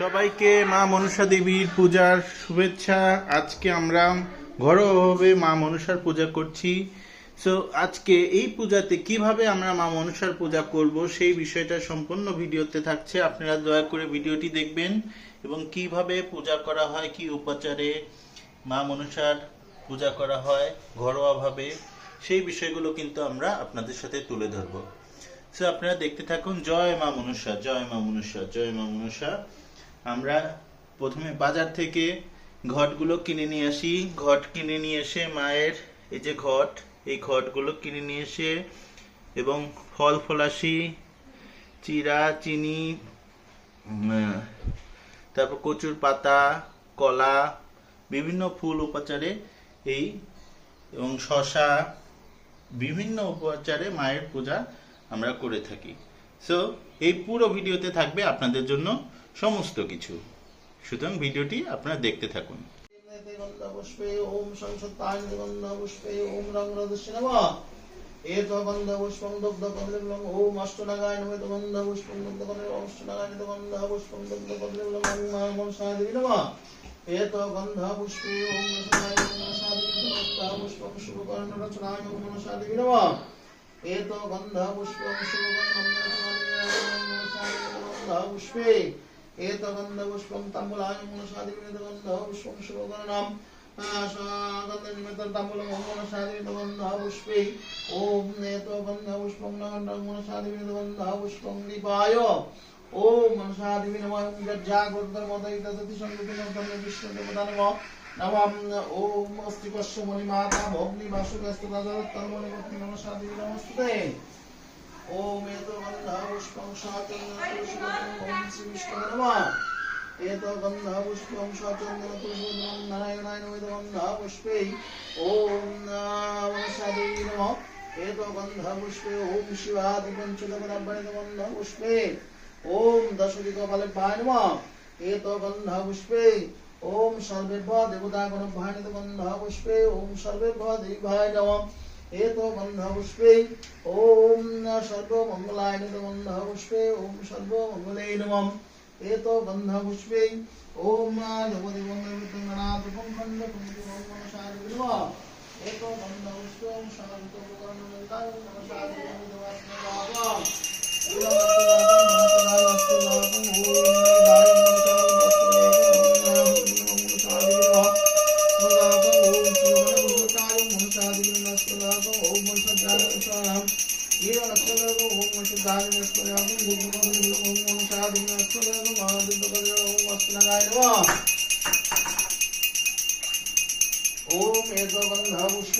সবাইকে মা মনসা দেবীর পূজার শুভেচ্ছা। আজকে আমরা ঘরোয়াভাবে মা মনসার পূজা করছি। সো আজকে এই পূজাতে কীভাবে আমরা মা মনসার পূজা করব সেই বিষয়টা সম্পূর্ণ ভিডিওতে থাকছে। আপনারা দয়া করে ভিডিওটি দেখবেন এবং কীভাবে পূজা করা হয়, কি উপাচারে মা মনসার পূজা করা হয় ঘরোয়াভাবে, সেই বিষয়গুলো কিন্তু আমরা আপনাদের সাথে তুলে ধরবো। সো আপনারা দেখতে থাকুন, জয় মা মনসা, জয় মা মনসা, জয় মা মনসা। আমরা প্রথমে বাজার থেকে ঘটগুলো কিনে নিয়ে আসি। ঘট কিনে নিয়ে এসে মায়ের এই যে ঘট, এই ঘটগুলো কিনে নিয়ে এসে এবং ফল ফলাশি চিরা, চিনি তারপর কচুর পাতা, কলা, বিভিন্ন ফুল উপাচারে এই এবং শশা, বিভিন্ন উপাচারে মায়ের পূজা আমরা করে থাকি। সো এই পুরো ভিডিওতে থাকবে আপনাদের জন্য সমস্ত কিছু। সুতরাং ভিডিওটি আপনারা দেখতে থাকুন। ওম সংসদ ওম রং এত গন্ধ পুষ্পং দগ্ধ কমলিবলং ওম অষ্টনাগায় নমে তো গন্ধ পুষ্পং দগ্ধ কমলিবলং অষ্টনাগায় নমে তো গন্ধ দগ্ধ কমলিবলং ওম মামং সাধি নম এত গন্ধ পুষ্পে ওম সাধি নম সাধি নম পুষ্পং শুভকর্ণ রচনায় নম নম एतो गन्ध पुष्पं शुभकर्ण रचनाय नमः सादेवी नमः पुष्पे एतगन्धपुष्पं ताम्बूलाय मनसादिविनदगन्धपुष्पं शुभकर्णम् गन्धनिमित्तं ताम्बूलं मनसादिविनदगन्धपुष्पे ॐ नेतोगन्धपुष्पं मनसादिविनदगन्धपुष्पं दीपाय ॐ मनसादिवि नमः यज्जागोत्तरमदयितदति संयुतिनोत्तम विष्णुदेवता नमः नमः ॐ अस्ति पश्य मणिमाता भोग्नि वासुकस्तदादत्तर्मणिपत्नि मनसादिवि नमस्ते ओम एतो गन्धा पुष्पं शाचन्दन तुलसीवनं ओम श्री विष्णु नमः एतो गन्धा पुष्पं शाचन्दन तुलसीवनं नारायणाय नमः एतो ওম সর্বেভ্য দেবতা গণভাণিত গন্ধ পুষ্পে, ওম সর্বেভ্য দেবায় নম। এত গন্ধ পুষ্পে, ওম সর্বমঙ্গলায় নিত গন্ধ পুষ্পে, ওম সর্বমঙ্গলে নম। এত গন্ধ পুষ্পে, ওম জগতি গন্ধনাথ সার বিলম এত গন্ধ পুষ্পে, ওম সর্বকর্ণ গন্ধ সার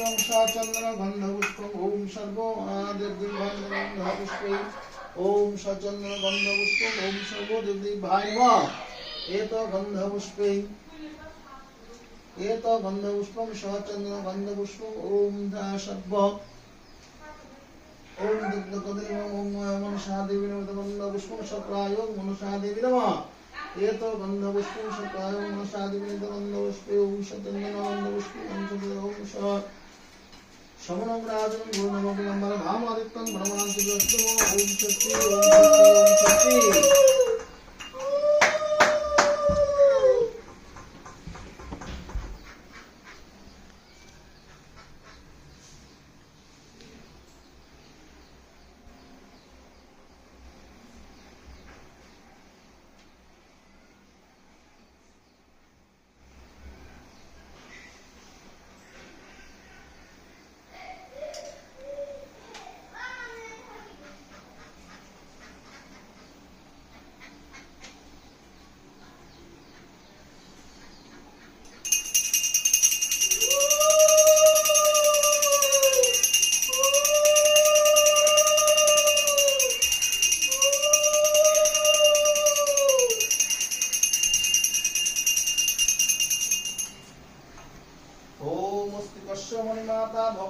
गन्धपुष्पं साचन्द्र गन्धपुष्पं ॐ सर्वो गन्धपुष्पे ॐ सचन्द्र गन्धपुष्पं ॐ सर्वो देवदेवाय नमः एतो गन्धपुष्पे एतो गन्धपुष्पं सचन्द्र गन्धपुष्पं ॐ सर्व ॐ दुग्धकदलीम ॐ मनसादेवी नमः गन्धपुष्पं शक्राय मनसादेवी नमः एतो गन्धपुष्पं शक्राय मनसादेवी नमः गन्धपुष्पे ॐ सचन्द्र गन्धपुष्पं ॐ శమనోగ్రాజం గురునమోగుణం బలభామాదిత్యం గుణమాంతి ఓం శక్తి ఓం శక్తి ఓం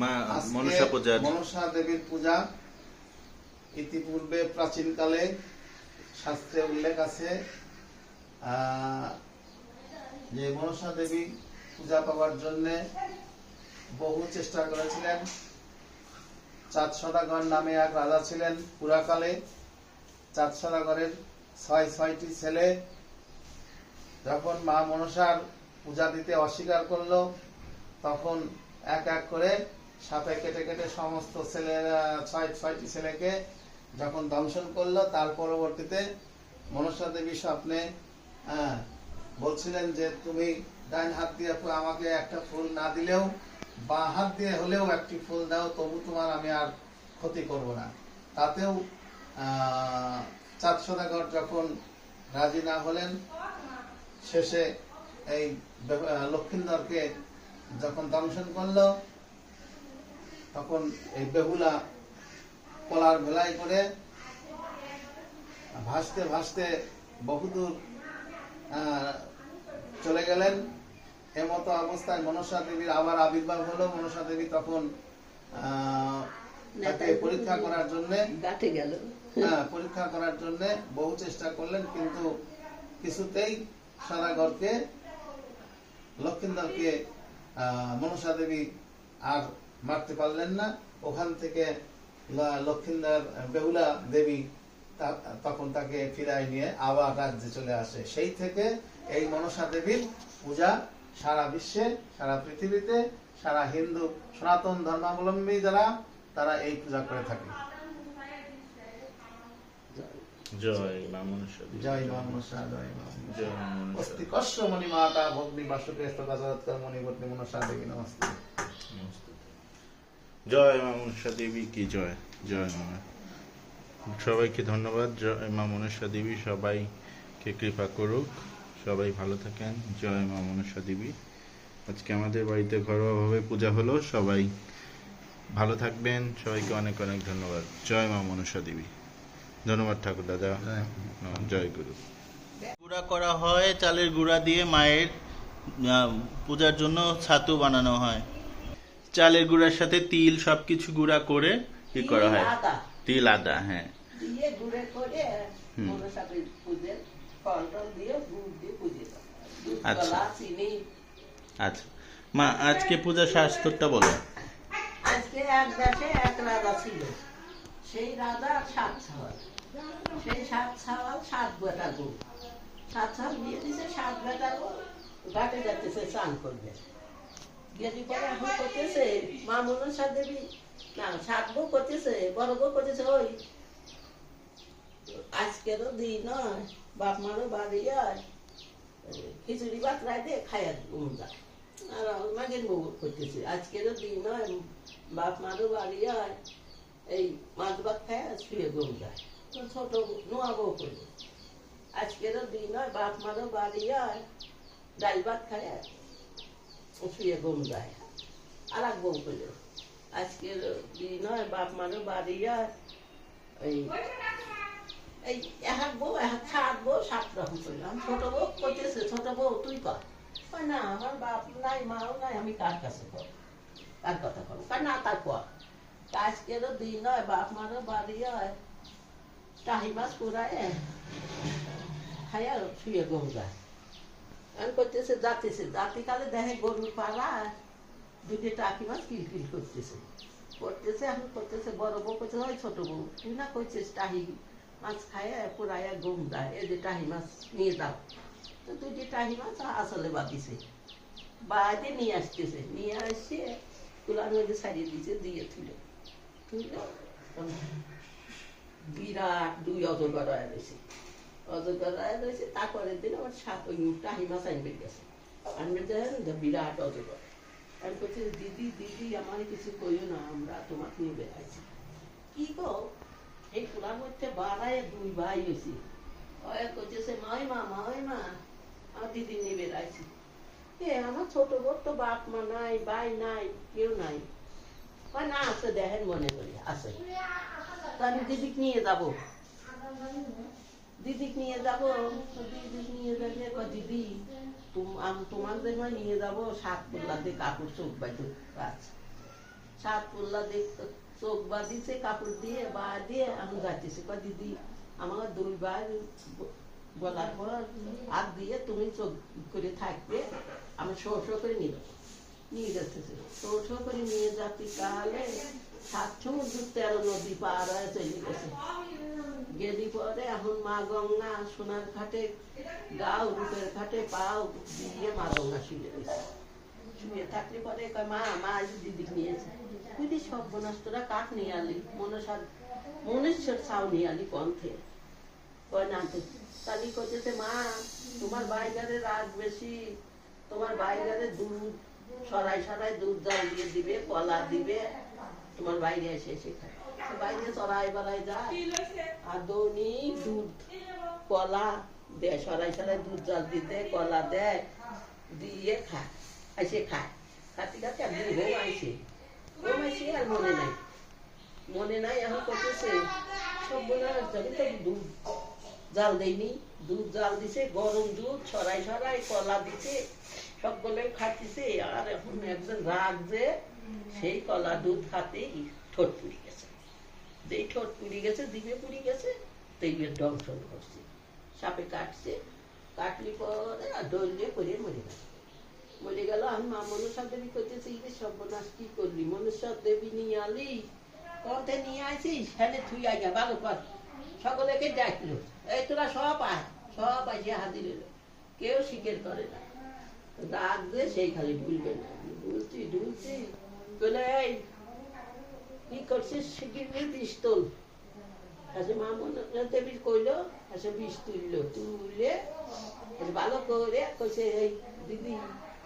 মা মনসা পূজার। মনসা দেবীর পূজা। ইতিপূর্বে প্রাচীনকালে শাস্ত্রে উল্লেখ আছে যে মনসা দেবী পূজা পাওয়ার জন্য বহু চেষ্টা করেছিলেন। চাঁদ সদাগর নামে এক রাজা ছিলেন পুরাকালে। চাঁদ সদাগরের ছয় ছয়টি ছেলে। যখন মা মনসার পূজা দিতে অস্বীকার করল তখন এক এক করে সাপে কেটে কেটে সমস্ত ছেলেরা ছয় ছয়টি ছেলেকে যখন দংশন করল তার পরবর্তীতে মনসা দেবী স্বপ্নে আহ, বলছিলেন যে তুমি ডাইন হাত দিয়ে আমাকে একটা ফুল না দিলেও বা হাত দিয়ে হলেও একটি ফুল দাও তবু তোমার আমি আর ক্ষতি করব না। তাতেও চাঁদ যখন রাজি না হলেন শেষে এই লক্ষিন্দরকে যখন দংশন করল তখন এই বেহুলা কলার ভেলাই করে ভাসতে ভাসতে বহুদূর চলে গেলেন। এমতো অবস্থায় মনসা দেবীর আবার আবির্ভাব হলো। মনসা দেবী তখন তাকে পরীক্ষা করার জন্য গেল। হ্যাঁ পরীক্ষা করার জন্য বহু চেষ্টা করলেন কিন্তু কিছুতেই সারাগরকে লক্ষিন্দরকে আহ, মনসা দেবী আর মারতে পারলেন না ওখান থেকে ল- বেহুলা দেবী তখন তাকে ফিরাই নিয়ে আবার রাজ্যে চলে আসে সেই থেকে এই মনসা দেবীর পূজা সারা বিশ্বে সারা পৃথিবীতে সারা হিন্দু সনাতন ধর্মাবলম্বী যারা তারা এই পূজা করে থাকে জয় মা মনসা। জয় মা মনসা জয় মনসা। অস্তি কশ্য মণি মাতা ভগ্নি বাসুকে মণিবর্তী মনসা দেবী নমস্তে। জয় মা মনসা দেবী কি জয়? জয় মা। সবাইকে ধন্যবাদ। জয় মা মনসা দেবী, সবাইকে কৃপা করুক। সবাই ভালো থাকেন। জয় মা মনসা দেবী। আজকে আমাদের বাড়িতে ঘরোয়াভাবে পূজা হলো। সবাই ভালো থাকবেন। সবাইকে অনেক অনেক ধন্যবাদ। জয় মা মনসা দেবী। ধন্যবাদ ঠাকুর দাদা। জয় গুরু। গুঁড়া করা হয় চালের গুঁড়া দিয়ে মায়ের পূজার জন্য ছাতু বানানো হয়। চালের গুঁড়ার সাথে তিল সবকিছু গুঁড়া করে কি করা হয়? তিল আদা হ্যাঁ। আচ্ছা। আচ্ছা। মা আজকে পূজা শাস্ত্রটা বলো। আজকে এক দেশে এক রাজা ছিল। সেই রাজা সাত ছাওয়াল। সেই সাত ছাওয়াল সাত বেটা গো সাত ছাওয়াল বিয়ে দিছে সাত বেটা গো ঘাটে যাচ্ছে চান করবে। গেলি পরে এখন করতেছে? মা মনসা দেবী? না সাত বউ করতেছে, বড় বউ করতেছে, ওই। আজকেরও দিন নয়, বাপ মারও বাড়ি আর খিচুড়ি ভাত রাইতে খাইয়া ঘুম যায় আর মাগের বউ করতেছে, আজকেরও দিন নয়, বাপ মারও বাড়ি আর এই মাছ ভাত খায় আর শুয়ে ঘুম যায় ছোট নোয়া বউ করল। আজকেরও দিন নয়, বাপ মারও বাড়ি আর ডাল ভাত খায় শুয়ে ঘুম যায় আর এক বউ করল আজকের দিন বাপ মারও বাড়ি আর এই এই এক বউ, এক সাত বউ, সাত রকম করলাম ছোট বউ করতেছে, ছোট বউ, তুই কর। না, আমার বাপ নাই, মাও নাই, আমি কার কাছে কর? কার কথা কর? না তার কর। আজকেরও দিন নয়, বাপ মারও বাড়ি হয় টাহি মাছ পুরায় খাইয়া শুয়ে গম যায় এখন করতেছে যাতেছে জাতি কালে দেখে গরুর পাড়া দুটি টাকি মাছ কিলকিল করতেছে। করতেছে, এখন করতেছে, বড় বউ করতেছে ওই ছোট বউ, তুই না করছিস টাহি মাছ খায় পুরাইয়া গম দেয় যে টাহি মাছ নিয়ে দাও তো দুটি টাহি মাছ আসলে বাদিছে বাড়িতে নিয়ে আসতেছে। নিয়ে আসছে তুলার মধ্যে সারিয়ে দিয়েছে, দিয়ে তুলে। তুলে, বিরাট দুই হয়ে রয়েছে অজগর হয়ে রয়েছে, তারপরের দিন আমার সাত ওই গেছে। দেখেন যে বিরাট আমি বলছি, দিদি দিদি আমার কিছু কইও না, আমরা তোমাকে নিয়ে বেড়াইছি কি গো? এই মধ্যে বাড়ায় দুই ভাই হয়েছি। করতেছে মাই মা মাই মা আমার দিদি নিয়ে বেড়াইছি এ, আমার ছোট বোর তো বাপ, মা নাই, ভাই নাই, কেউ নাই। না, আছে, দেখেন মনে করি, আছে। আমি দিদিকে নিয়ে যাব। দিদিকে নিয়ে দিদিকে নিয়ে যাবে দিদি নয় সাত পুল্লা দিয়ে কাপড় চোখ বাইতে আচ্ছা। সাত পুল্লা দিয়ে চোখ কাপড় দিয়ে, বা দিয়ে আমি যাচ্ছি। কয়, দিদি আমার দুইবার বলার পর হাত দিয়ে তুমি চোখ করে থাকবে, আমি শো শো করে নিয়ে নিয়ে যাচ্ছে শো করে নিয়ে যাচ্ছি তাহলে সাত সমুদ্র তেরো নদী পার হয়ে চলে গেছে। গেলি পরে এখন মা গঙ্গা, সোনার ঘাটে, গাও, রূপের ঘাটে, পাও দিয়ে মা গঙ্গা শুয়ে রয়েছে। শুয়ে থাকলে পরে মা মা আজ দিদি নিয়েছে দিদি সব বনস্তরা কাঠ নিয়ে আলি? মনসার, মনুষ্যের ছাও নিয়ে আলি পন্থে কয়, না তালি করতেছে মা, তোমার বাইগারে রাগ বেশি। তোমার বাইগারে দুধ সরাই সরাই দুধ জল দিয়ে দিবে, কলা দিবে। তোমার বাইরে এসে এসে খায় বাইরে চড়াই বেড়াই যায়। আর দৈনিক দুধ, কলা দেয়, সরাই সরাই দুধ জল দিতে কলা দেয়, দিয়ে খায়। এসে খায়। খাতে ঘুম আইসে ঘুম আইসে আর মনে নাই। মনে নাই, এখন করতেছে। সব মনে আমি তো দুধ জাল দেয়নি দুধ জাল দিছে, গরম দুধ ছড়াই ছড়াই কলা দিছে। সবগুলোই খাচ্ছিছে আর এখন একজন রাগ যে সেই কলা দুধ খাতেই ঠোঁট পুড়ি গেছে। যেই ঠোঁট পুড়ি গেছে, দিবে পুড়ি গেছে তেইবে দংশন করছে। সাপে কাটছে, কাটলি পরে আর দিয়ে করে মরে গেল। মরে গেল, আমি মা মনসা দেবী করতেছি যে সর্বনাশ, কি করলি? মনসা দেবী নিয়ে আলি কতে নিয়ে আইছিস হ্যাঁ থুই আইয়া ভালো কর। সকলেকে ডাকলো, এই তোরা সব আয়, সব আসে হাজির কেউ স্বীকার করে না। রাগ সেই খালি ভুলবে। না ঢুলছি বলে, এই, কি করছিস? শিগগির পিস্তল। আসে মা মনে কইলো আসে বিষ তুললো তুলে ভালো করে। কইছে, এই, দিদি,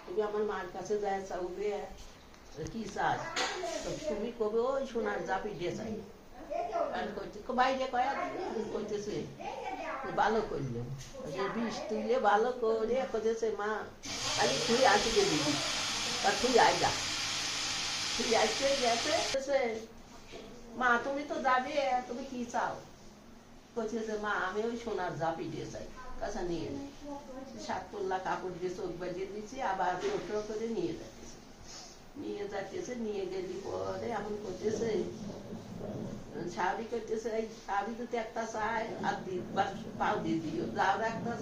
তুমি আমার মার কাছে যায় চাউবে কি চাস? তুমি কবে ওই সোনার জাপি দিয়ে চাই আর কইছে বাইরে কয়া দিদি কইতেছে ভালো করল বিষ তুলে ভালো করে কইতেছে মা, খালি তুই আসি গে দিদি আর তুই যা তুই আসতে গেছে মা, তুমি তো যাবে, তুমি কি চাও? যে মা, আমি ওই সোনার জাপি দিয়ে চাই কাছা নিয়ে নে। সাত পল্লা কাপড় দিয়ে চোখ বাজিয়ে দিচ্ছি আবার টোটো করে নিয়ে যাচ্ছে নিয়ে যাচ্ছে নিয়ে গেলি পরে এমন করতেছে একটা আর পাও দিয়ে দিও। যাও একটা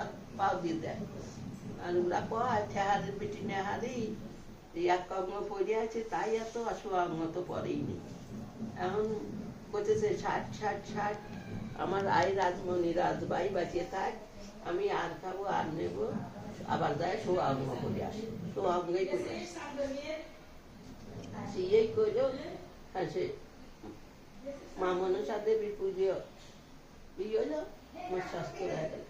আর পাও দিয়ে দেয়। আর ওরা কয় নেহারি এক কর্ম পড়ে আছে, তাই এত তো পরেই নেই এখন বলতেছে, ষাট ষাট ষাট, আমার আই রাজমণি রাজবাই বাঁচিয়ে থাক, আমি আর খাব, আর নেব, আবার যায় সোয়াঙ্গ করে আসে। সোয়াঙ্গই করে আসে। এই আর সে মা মনসা দেবীর পুজো ইয়ে হলো আমার স্বাস্থ্য হয়ে গেল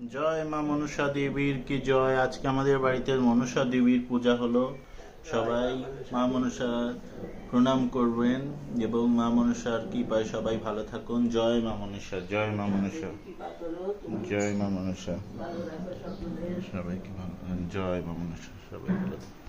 জয় মা মনসা দেবীর, কি জয়? আজকে আমাদের বাড়িতে মনসা দেবীর পূজা হলো। সবাই মা মনসা প্রণাম করবেন এবং মা মনসার কি পায় সবাই ভালো থাকুন। জয় মা মনসা, জয় মা মনসা, জয় মা মনসা। সবাইকে ভালো জয় মা মনসা, সবাই ভালো থাকুন।